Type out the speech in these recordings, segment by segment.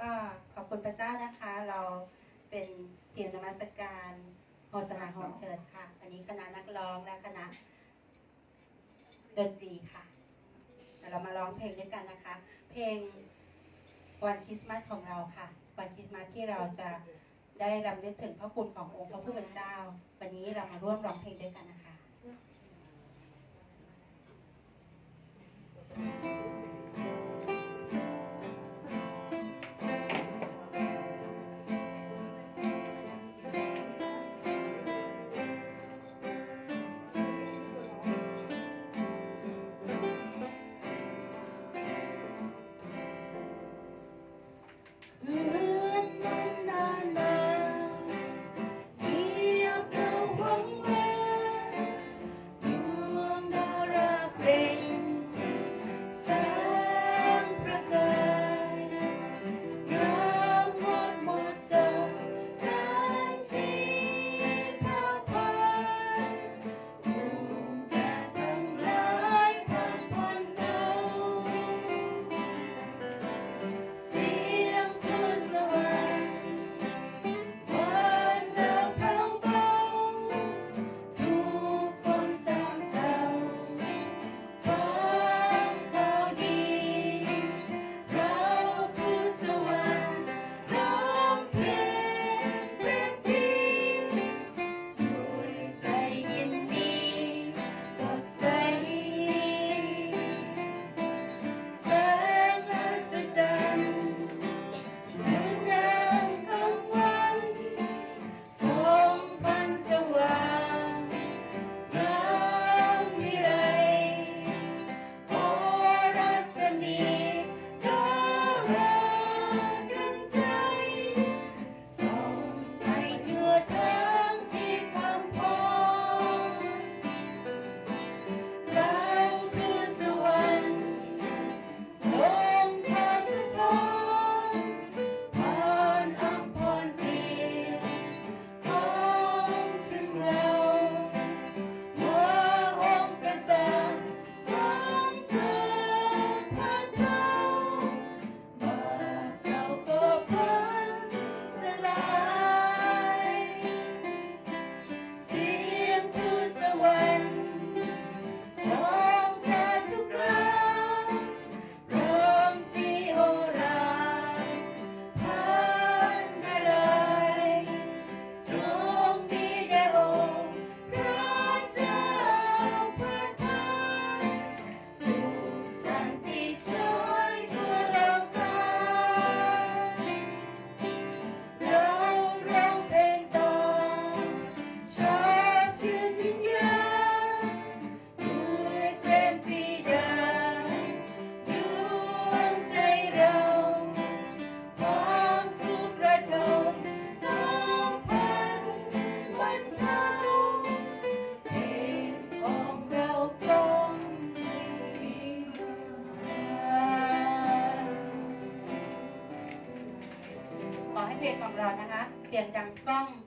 ก็ขอบคุณพระเจ้านะคะ เราเป็นเทีมนมัสการโฮสนาโฮมเชิญค่ะอันนี้คณะนักร้องและคณะดนตรีค่ะเดี๋ยวเรามาร้องเพลงด้วยกันนะคะ เพลงวันคริสต์มาสของเราค่ะ วันคริสต์มาสที่เราจะได้รำลึกถึงพระคุณขององค์พระผู้เป็นเจ้า วันนี้เรามาร่วมร้องเพลงด้วยกันนะคะเพื่ อ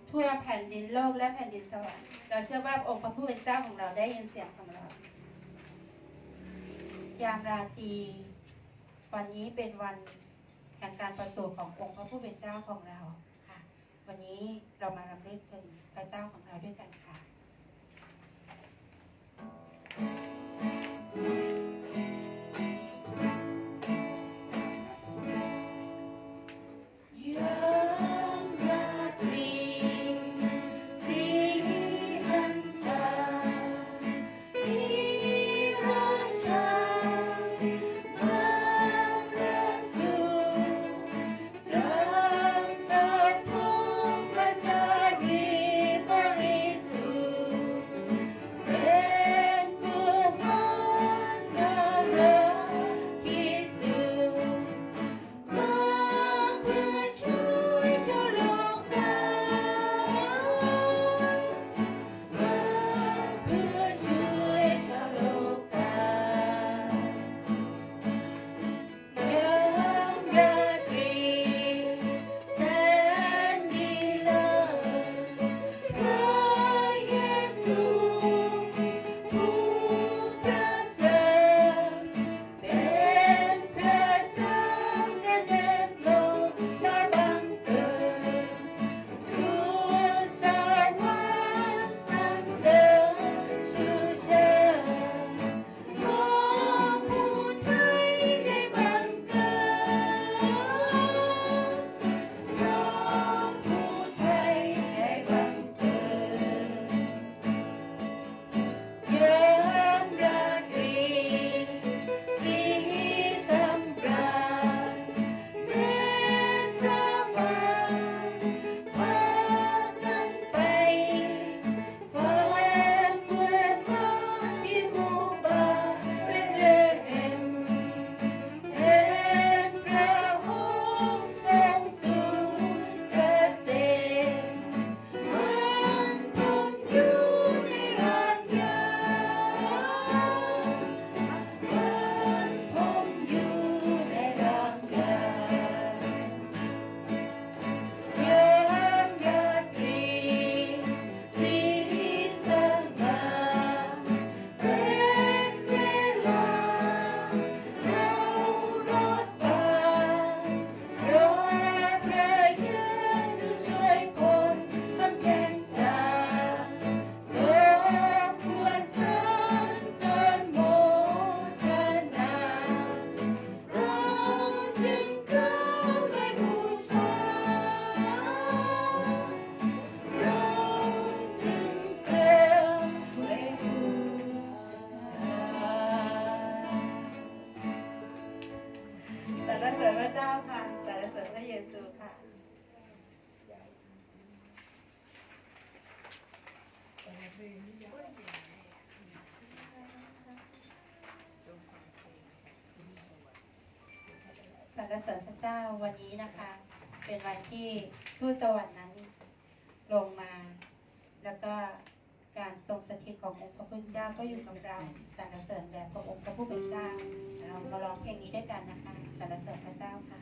ทั่วแผ่นดินโลกและแผ่นดินสวรรค์เราเชื่อว่าองค์พระผู้เป็นเจ้าของเราได้ยินเสียงของเรา ยามราตรีวันนี้เป็นวันแห่งการประสูติขององค์พระผู้เป็นเจ้าของเราค่ะ วันนี้เรามารำลึกถึงพระเจ้าของเราด้วยกันค่ะ วันนี้นะคะ เป็นวันที่ทูตสวรรค์นั้นลงมา แล้วก็การทรงสถิตขององค์พระพุทธเจ้าก็อยู่กับเราสรรเสริญแด่พระองค์พระผู้เป็นเจ้าเรามาร้องเพลงนี้ด้วยกันนะคะสรรเสริญพระเจ้าค่ะ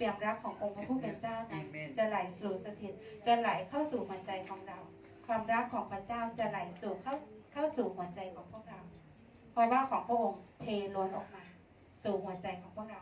เปี่ยมรักขององค์พระผู้เป็นเจ้านั้นจะไหลสู่สถิต จะไหลเข้าสู่หัวใจของเรา ความรักของพระเจ้าจะไหลสู่เข้าเข้าสู่หัวใจของพวกเรา เพราะว่าของพระองค์เทล้นออกมา สู่หัวใจของพวกเรา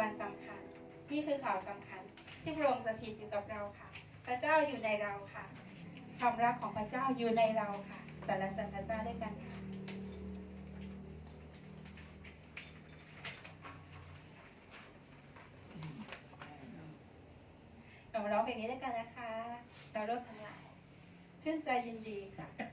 วันสำคัญ นี่คือข่าวสำคัญ ที่พระองค์สถิตอยู่กับเราค่ะ พระเจ้าอยู่ในเราค่ะ ความรักของพระเจ้าอยู่ในเราค่ะสรรเสริญพระเจ้าด้วยกันค่ะเรามาร้องเพลงนี้ด้วยกันนะคะชาวโลกทั้งหลายชื่นใจยินดีค่ะ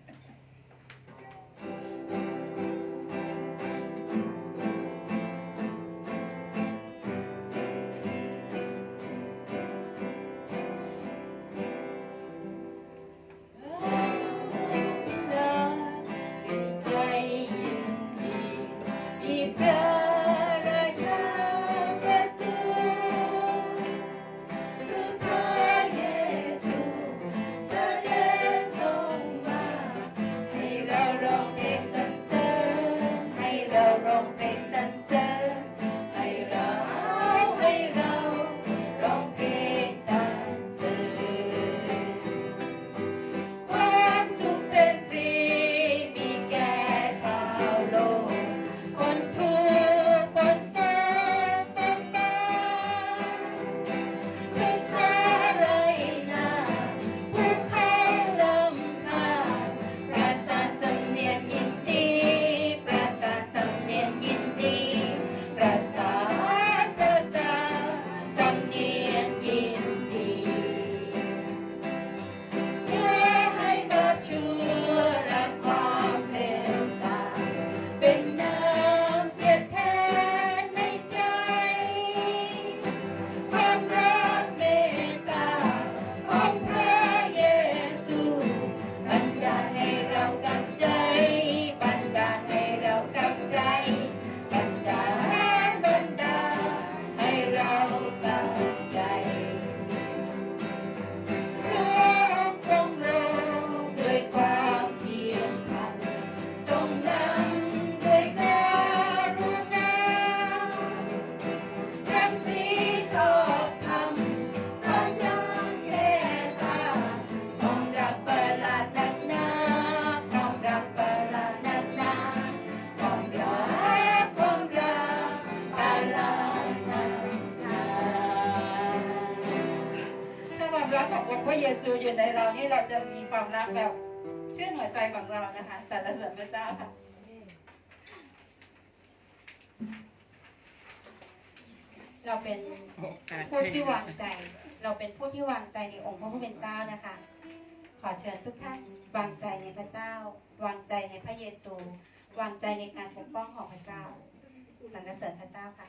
อยู่ในเรานี่เราจะมีความรักแบบชื่นหัวใจของเรานะคะสรรเสริญพระเจ้าค่ะเราเป็นผู้ที่วางใจ เราเป็นผู้ที่วางใจในองค์พระผู้เป็นเจ้านะคะ ขอเชิญทุกท่านวางใจในพระเจ้า วางใจในพระเยซู วางใจในการปกป้องของพระเจ้าสรรเสริญพระเจ้าค่ะ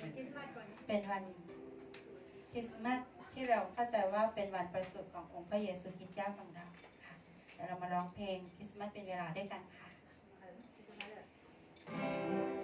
คนเป็นวันคริสต์มาสที่เราเข้าใจว่าเป็นวันประสูติขององค์พระเยซูคริสต์เจ้าของเราค่ะเดี๋ยวเรามาร้องเพลงคริสต์มาสเป็นเวลาด้วยกันค่ะ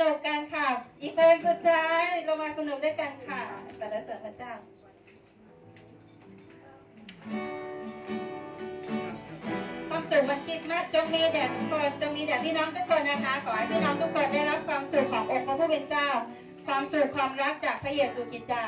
นุกกันค่ะ อีกเพลงสุดท้ายเรามาสนุกด้วยกันค่ะสรรเสริญพระเจ้าความสุขมันคิดมาสจงมีแด่ทุกคนจงมีแด่พี่น้องทุกคนนะคะ ขอให้พี่น้องทุกคนได้รับความสุขขององค์พระผู้เป็นเจ้า ความสุขความรักจากพระเยซูคริสต์เจ้า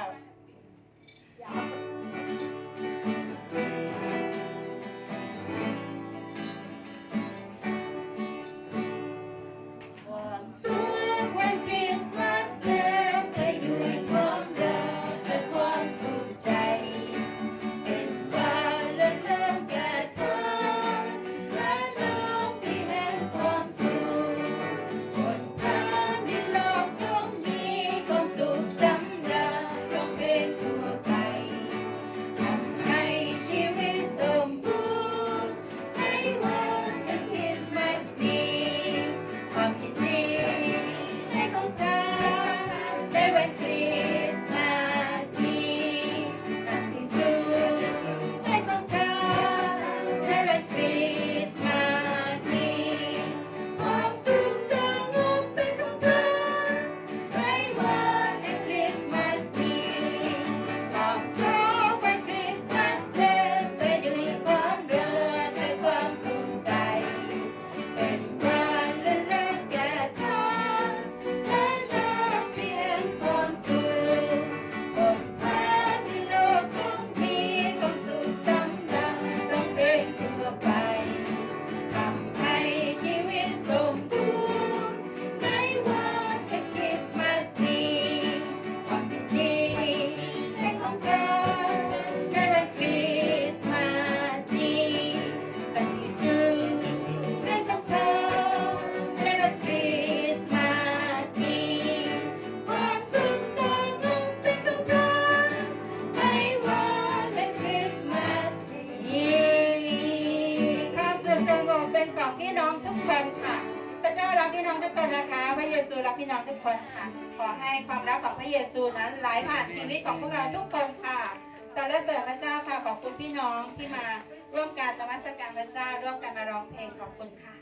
ผ่านชีวิตของพวกเราทุกคนค่ะสรรเสริญพระเจ้าค่ะขอบคุณพี่น้องที่มาร่วมการนมัสการพระเจ้าร่วมกันมาร้องเพลงขอบคุณค่ะ